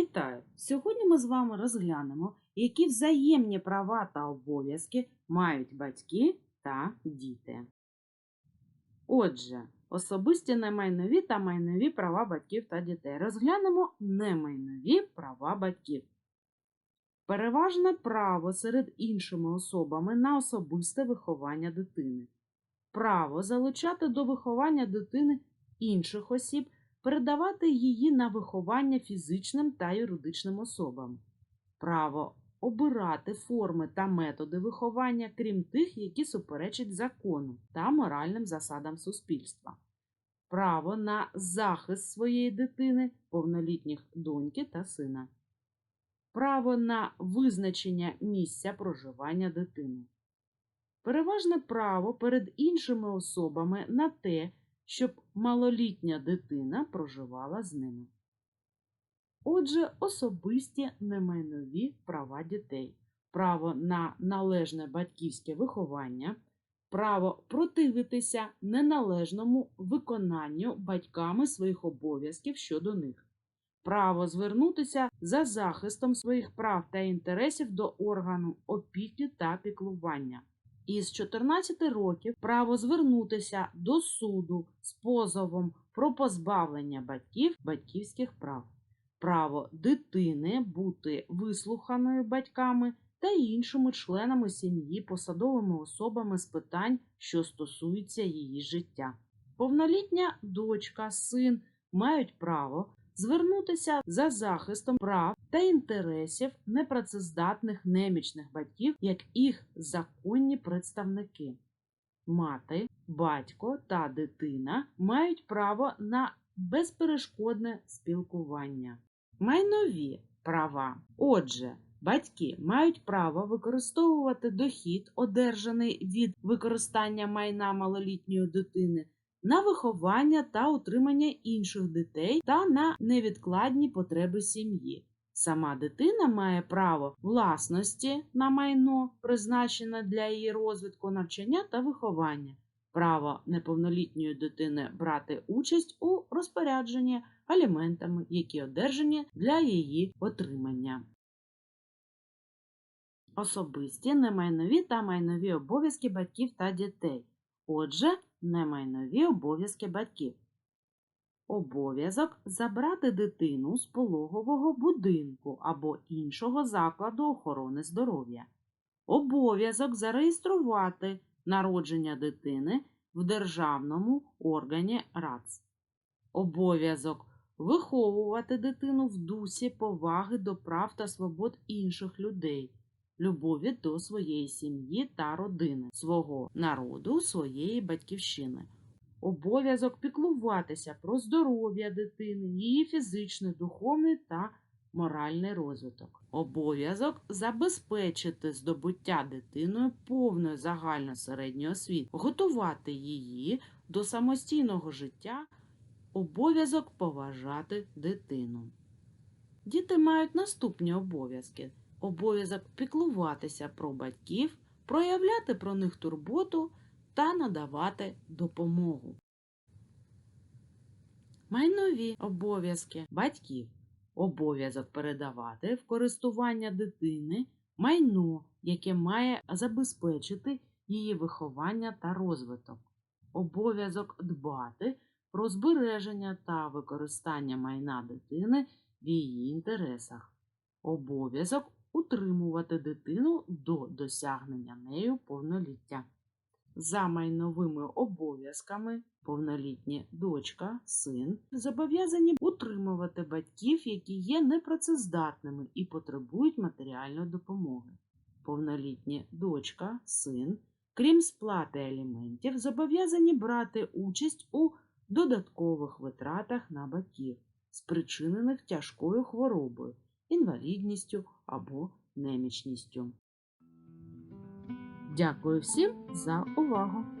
Вітаю! Сьогодні ми з вами розглянемо, які взаємні права та обов'язки мають батьки та діти. Отже, особисті немайнові та майнові права батьків та дітей. Розглянемо немайнові права батьків. Переважне право серед іншими особами на особисте виховання дитини. Право залучати до виховання дитини інших осіб передавати її на виховання фізичним та юридичним особам, право обирати форми та методи виховання, крім тих, які суперечать закону та моральним засадам суспільства, право на захист своєї дитини, повнолітніх доньки та сина, право на визначення місця проживання дитини. Переважне право перед іншими особами на те, щоб малолітня дитина проживала з ними. Отже, особисті немайнові права дітей, право на належне батьківське виховання, право противитися неналежному виконанню батьками своїх обов'язків щодо них, право звернутися за захистом своїх прав та інтересів до органу опіки та піклування із 14 років право звернутися до суду з позовом про позбавлення батьків батьківських прав, право дитини бути вислуханою батьками та іншими членами сім'ї, посадовими особами з питань, що стосуються її життя. Повнолітня дочка, син мають право звернутися за захистом прав та інтересів непрацездатних немічних батьків як їх законні представники. Мати, батько та дитина мають право на безперешкодне спілкування. Майнові права. Отже, батьки мають право використовувати дохід, одержаний від використання майна малолітньої дитини на виховання та утримання інших дітей та на невідкладні потреби сім'ї. Сама дитина має право власності на майно, призначене для її розвитку, навчання та виховання, право неповнолітньої дитини брати участь у розпорядженні аліментами, які одержані для її отримання. Особисті, немайнові та майнові обов'язки батьків та дітей. Отже, немайнові обов'язки батьків. Обов'язок забрати дитину з пологового будинку або іншого закладу охорони здоров'я. Обов'язок зареєструвати народження дитини в державному органі РАЦ. Обов'язок виховувати дитину в дусі поваги до прав та свобод інших людей любові до своєї сім'ї та родини, свого народу, своєї батьківщини. Обов'язок піклуватися про здоров'я дитини, її фізичний, духовний та моральний розвиток. Обов'язок забезпечити здобуття дитиною повної загально середньої освіти, готувати її до самостійного життя, обов'язок поважати дитину. Діти мають наступні обов'язки обов'язок піклуватися про батьків, проявляти про них турботу та надавати допомогу. Майнові обов'язки батьків. Обов'язок передавати в користування дитини майно, яке має забезпечити її виховання та розвиток. Обов'язок дбати про збереження та використання майна дитини в її інтересах. Обов'язок утримувати дитину до досягнення нею повноліття. За майновими обов'язками повнолітні дочка, син зобов'язані утримувати батьків, які є непрацездатними і потребують матеріальної допомоги. Повнолітні дочка, син, крім сплати аліментів, зобов'язані брати участь у додаткових витратах на батьків, спричинених тяжкою хворобою інвалідністю або немічністю. Дякую всім за увагу!